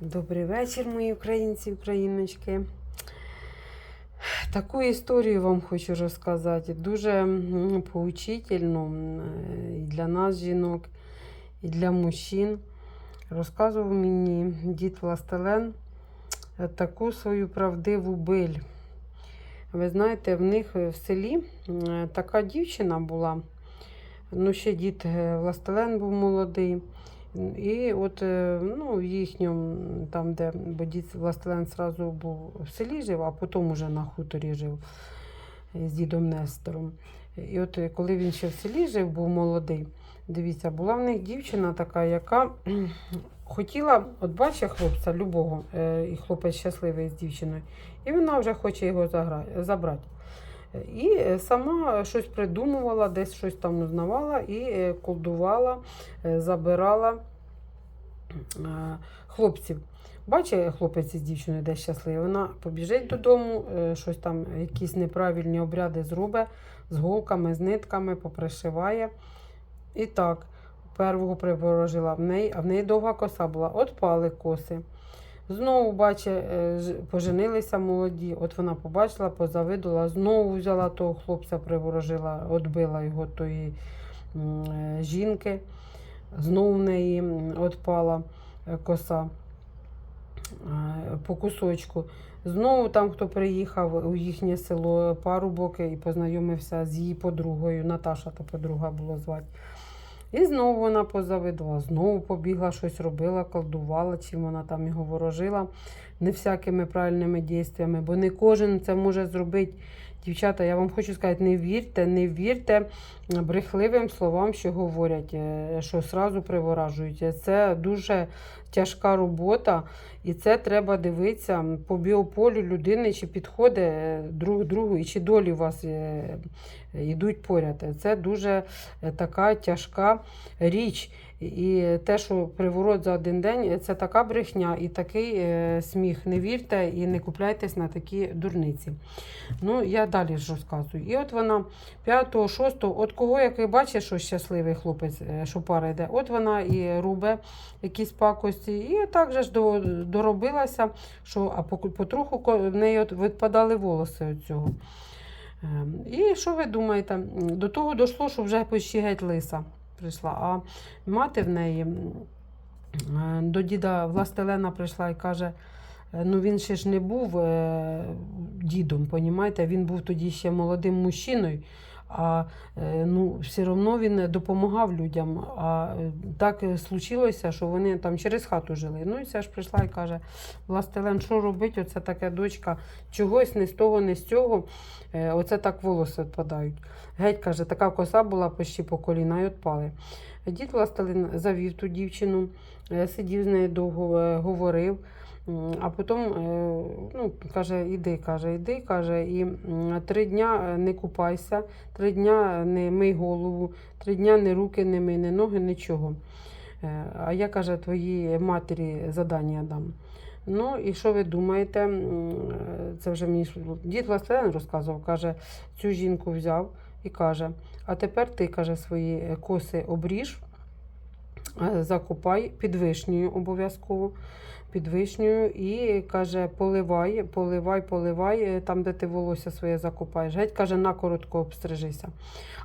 Добрий вечір, мої українці, україночки. Таку історію вам хочу розказати. Дуже поучительну е, і для нас, жінок, і для мужчин. Розказував мені дід Властелен е, таку свою правдиву биль. Ви знаєте, в них в селі така дівчина була. Ну, ще дід е, Властелен був молодий. І от е, ну, в їхньому, там, де бо дід Властелен зразу був в селі жив, а потім уже на хуторі жив з дідом Нестором. І от е, коли він ще в селі жив, був молодий, дивіться, була в них дівчина така, яка хотіла, от бачить хлопця любого, е, і хлопець щасливий з дівчиною, і вона вже хоче його забрати. І сама щось придумувала, десь щось там узнавала і е, колдувала, е, забирала е, хлопців. Бачить хлопець із дівчиною десь щасливий, вона побіжить додому, щось там, якісь неправильні обряди зробить з голками, з нитками, попришиває. І так, первого приворожила в неї, а в неї довга коса була. Отпали коси. Знову бачить, е, поженилися молоді. От вона побачила, позавидula, знову взяла того хлопця, приворожила, отбила його тої е, жінки. Знову в неї м, отпала е, коса по кусочку. Знову там, хто приїхав у їхнє село парубок і познайомився з її подругою. Наташа та подруга було звати. І знову вона позавидувала, знову побігла, щось робила, колдувала, чим вона там його ворожила, не всякими правильними дійствами, бо не кожен це може зробити. Дівчата, я вам хочу сказати, не вірте, не вірте брехливим словам, що говорять, е, що сразу приворажують. Це дуже тяжка робота, і це треба дивитися по біополю людини, чи підходить е, друг другу, і чи долі у вас е, йдуть поряд. Це дуже е, така тяжка річ. І те, що приворот за один день, це така брехня і такий е, сміх. Не вірте і не купляйтесь на такі дурниці. Ну, я далі ж розказую. І от вона 5-го, 6-го, от кого, як ви бачите, що щасливий хлопець, е, що пара йде, от вона і рубе якісь пакості. І так же ж до, доробилася, що а потроху в неї відпадали волоси цього. Ем, І що ви думаєте? До того дійшло, що вже почти геть лиса прийшла. А мати в неї е, до діда Властелена прийшла і каже: е, ну він ще ж не був е, дідом, понімаєте? він був тоді ще молодим мужчиною. А е, ну, все одно він допомагав людям. А е, так е, случилося, що вони там через хату жили. Ну і ця ж прийшла і каже: Властелен, що робить? Оце таке дочка, чогось не з того, не з цього. Оце так волоси відпадають. Геть каже, така коса була почти по коліна і відпали. Дід Властелин завів ту дівчину, сидів з нею довго, говорив. А потім е, ну, каже, іди, каже, іди, каже, і три дня е, не купайся, три дня не мий голову, три дня не руки не мий, не ноги, нічого. Е, А я каже, твоїй матері задання дам. Ну і що ви думаєте? Е, Це вже мені дід Властелин розказував, каже, цю жінку взяв і каже: а тепер ти каже, свої е, коси обріж, е, закопай під вишнею обов'язково. Під вишнею і каже, поливай, поливай, поливай, е, там, де ти волосся своє закопаєш. Геть каже, на коротко обстрижися.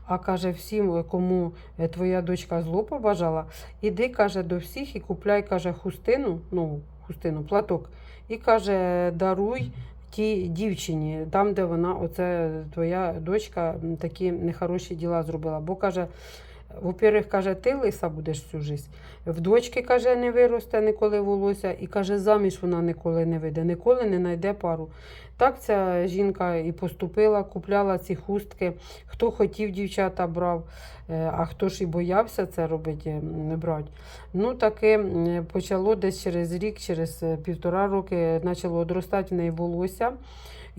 А каже, всім, е, кому е, твоя дочка зло побажала, іди, каже, до всіх і купляй, каже, хустину, ну, хустину, платок, і каже, даруй тій дівчині, там, де вона, оце твоя дочка, такі нехороші діла зробила. Бо каже, во-первых, каже, ти лиса будеш всю життя. В дочки, каже, не виросте ніколи волосся, і каже, заміж вона ніколи не вийде, ніколи не знайде пару. Так ця жінка і поступила, купляла ці хустки. Хто хотів, дівчата брав, е, а хто ж і боявся це робити, не брати. Ну, таке почало десь через рік, через е, півтора роки почало одростати в неї волосся.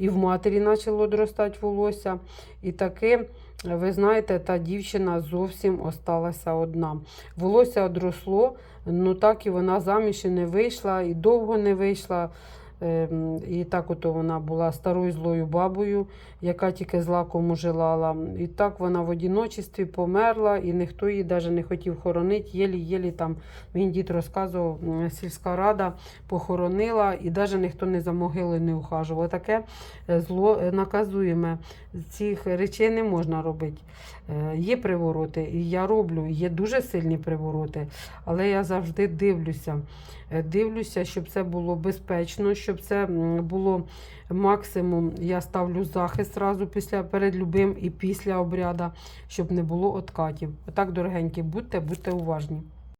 І в матері почало одростати волосся. І таке, ви знаєте, та дівчина зовсім осталася одна. Волосся одросло, ну так і вона заміж і не вийшла, і довго не вийшла. Ем, І так ото вона була старою злою бабою, яка тільки зла кому желала. І так вона в одиночестві померла, і ніхто її навіть не хотів хоронити. Єлі-єлі там він дід розказував, сільська рада похоронила, і навіть ніхто не за могили не ухажував. Таке е, зло е, наказуємо. Цих речей не можна робити. Е, Є привороти, і я роблю, є дуже сильні привороти, але я завжди дивлюся. Дивлюся, щоб це було безпечно, щоб це було максимум. Я ставлю захист зразу після перед любим і після обряду, щоб не було откатів. Отак, дорогенькі, будьте, будьте уважні.